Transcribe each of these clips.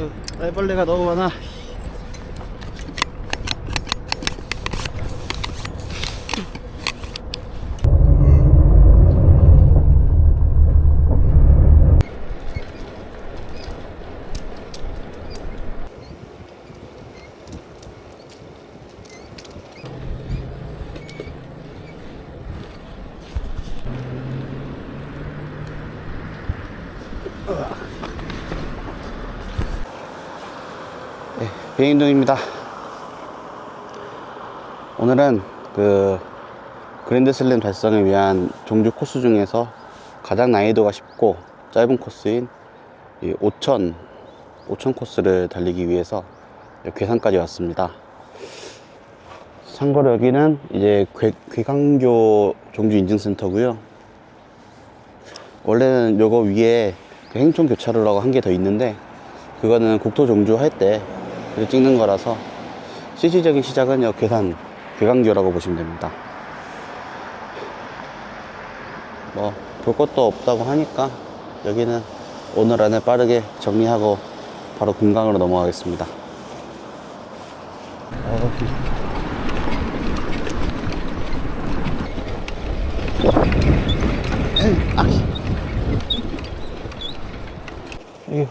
어, 딸벌레가 너무 많아. 네, 비행동입니다. 오늘은 그 그랜드슬램 달성을 위한 종주 코스 중에서 가장 난이도가 쉽고 짧은 코스인 이 5천 5천 코스를 달리기 위해서 괴산까지 왔습니다. 참고로 여기는 이제 괴, 괴강교 종주 인증센터고요. 원래는 요거 위에 그 행촌 교차로라고 한개더 있는데 그거는 국토 종주 할 때 찍는 거라서 실질적인 시작은 여 괴산 괴강교라고 보시면 됩니다. 뭐 볼 것도 없다고 하니까 여기는 오늘 안에 빠르게 정리하고 바로 금강으로 넘어가겠습니다.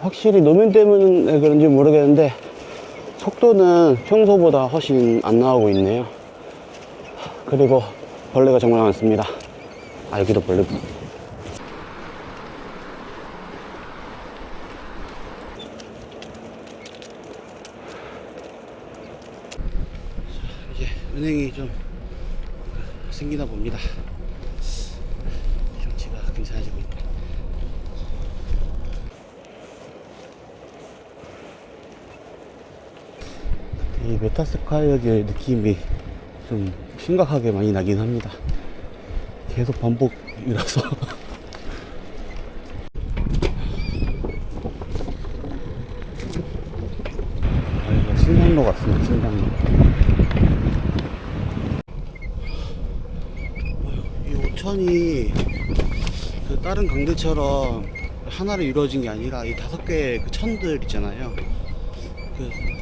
확실히 노면 때문에 그런지 모르겠는데 속도는 평소보다 훨씬 안 나오고 있네요. 그리고 벌레가 정말 많습니다. 아 여기도 벌레. 이제 은행이 좀 생기나 봅니다. 경치가 괜찮아지고 있다. 이 메타스카이어의 느낌이 좀 심각하게 많이 나긴 합니다. 계속 반복이라서. 아, 이거 신장로 같습니다, 신장로. 이 오천이 그 다른 강들처럼 하나로 이루어진 게 아니라 이 다섯 개의 그 천들 있잖아요. 그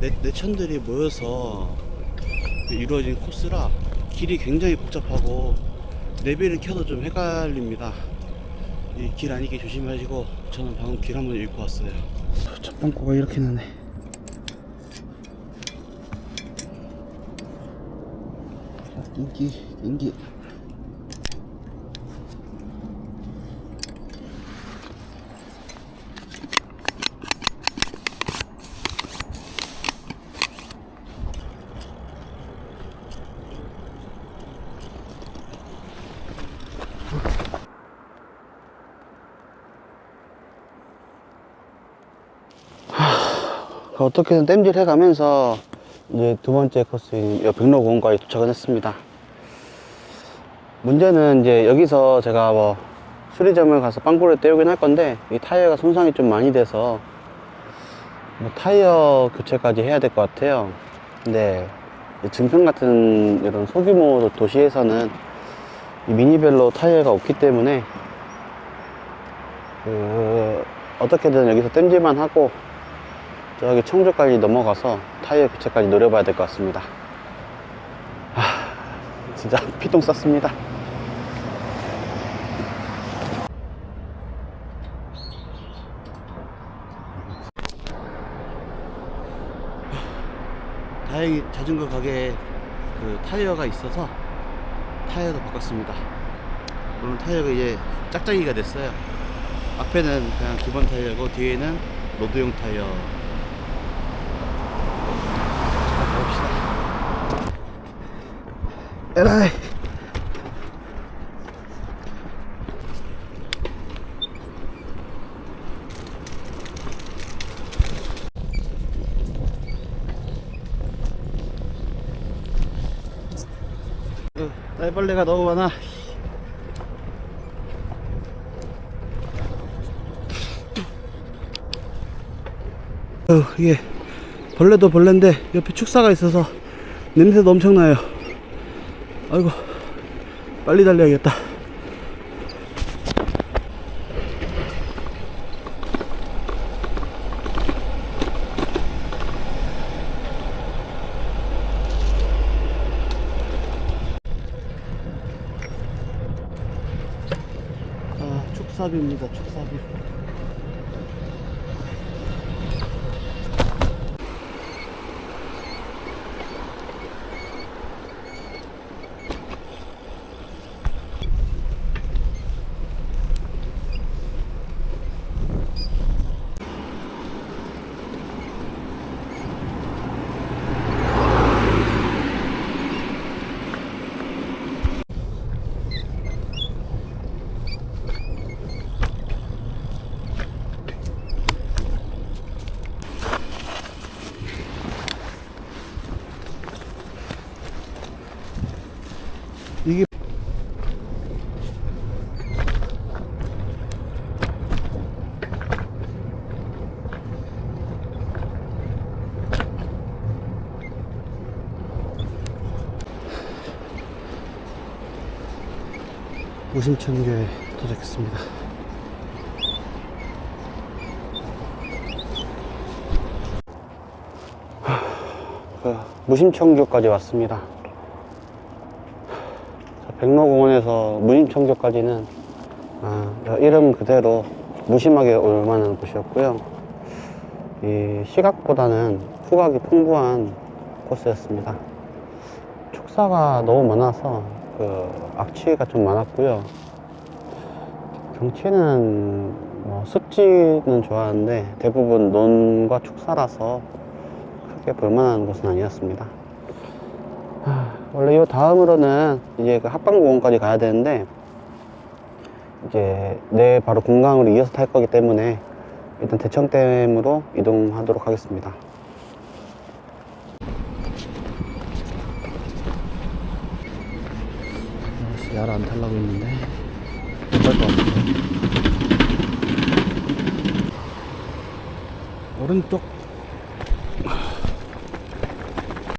내, 내천들이 모여서 이루어진 코스라 길이 굉장히 복잡하고 내비를 켜도 좀 헷갈립니다. 이 길 아니게 조심하시고 저는 방금 길 한번 읽고 왔어요. 첫 번거가 이렇게 나네. 인기 인기. 어떻게든 땜질 해가면서 이제 두 번째 코스인 여 백로공원까지 도착을 했습니다. 문제는 이제 여기서 제가 뭐 수리점을 가서 빵꾸를 떼우긴 할 건데 이 타이어가 손상이 좀 많이 돼서 뭐 타이어 교체까지 해야 될 것 같아요. 근데 이 증평 같은 이런 소규모 도시에서는 이 미니벨로 타이어가 없기 때문에 그 어떻게든 여기서 땜질만 하고 저기 청주까지 넘어가서 타이어 교체까지 노려봐야 될 것 같습니다. 아, 진짜 피똥 쌌습니다. 다행히 자전거 가게에 그 타이어가 있어서 타이어도 바꿨습니다. 물론 타이어가 이제 짝짝이가 됐어요. 앞에는 그냥 기본 타이어고 뒤에는 로드용 타이어 자, 가봅시다. 에라이. 어, 딸벌레가 너무 많아. 어, 이게 벌레도 벌레인데 옆에 축사가 있어서 냄새도 엄청나요. 아이고 빨리 달려야겠다. 아, 축사비입니다 축사비. 무심천교에 도착했습니다. 그 무심천교까지 왔습니다. 자, 백로공원에서 무심천교까지는 아, 이름 그대로 무심하게 올 만한 곳이었고요. 이 시각보다는 후각이 풍부한 코스였습니다. 축사가 너무 많아서 그 악취가 좀 많았고요. 경치는 뭐 습지는 좋아하는데 대부분 논과 축사라서 크게 볼만한 곳은 아니었습니다. 하, 원래 이 다음으로는 이제 그 합방공원까지 가야 되는데 이제 내 바로 공강으로 이어서 탈 거기 때문에 일단 대청댐으로 이동하도록 하겠습니다. 야를 안 타려고 했는데 못탈것 같은데. 오른쪽